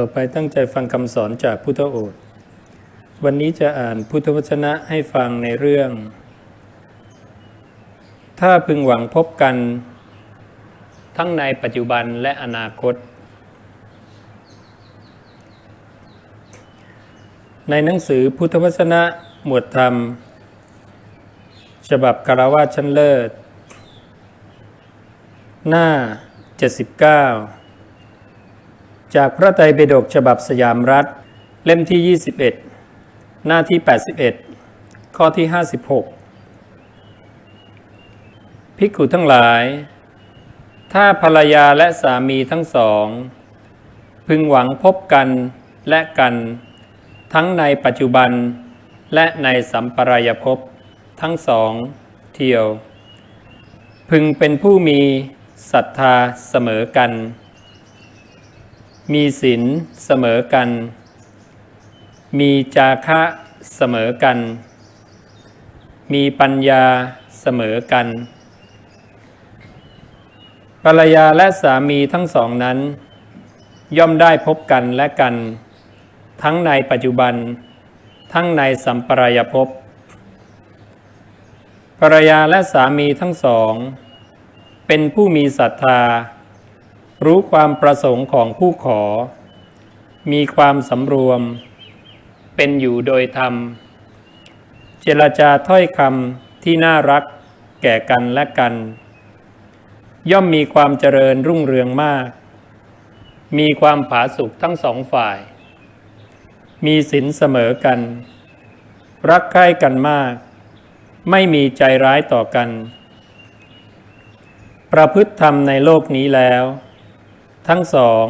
ต่อไปตั้งใจฟังคำสอนจากพุทธโอษฐ์วันนี้จะอ่านพุทธวจนะให้ฟังในเรื่อง ถ้าพึงหวังพบกัน ทั้งในปัจจุบันและอนาคต ในหนังสือพุทธวจนะหมวดธรรม ฉบับคารวะชั้นเลิศ หน้า 79 จากพระไตรปิฎกฉบับสยามรัฐ เล่มที่ 21 หน้าที่ 81 ข้อที่ 56 ภิกขุทั้งหลาย ถ้าภรรยาและสามีทั้งสอง พึงหวังพบกันและกัน ทั้งในปัจจุบัน และในสัมปรายภพทั้งสอง เที่ยว พึงเป็นผู้มีศรัทธาเสมอกัน มีศีลเสมอกัน มีจาคะเสมอกัน มีปัญญาเสมอกัน ภรรยาและสามีทั้งสองนั้น ย่อมได้พบกันและกัน ทั้งในปัจจุบัน ทั้งในสัมปรายภพภรรยาและสามีทั้งสอง เป็นผู้มีศรัทธา รู้ความประสงค์ของผู้ขอ มีความสำรวม เป็นอยู่โดยธรรม เจรจาถ้อยคำที่น่ารักแก่กันและกัน ย่อมมีความเจริญรุ่งเรืองมาก มีความผาสุกทั้งสองฝ่าย มีศีลเสมอกัน รักใคร่กันมาก ไม่มีใจร้ายต่อกัน ประพฤติธรรมในโลกนี้แล้ว ทั้งสอง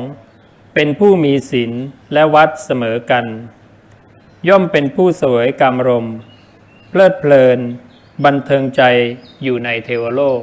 เป็นผู้มีศีลและวัดเสมอกัน ย่อมเป็นผู้เสวยกรรมรม เพลิดเพลิน บันเทิงใจอยู่ในเทวโลก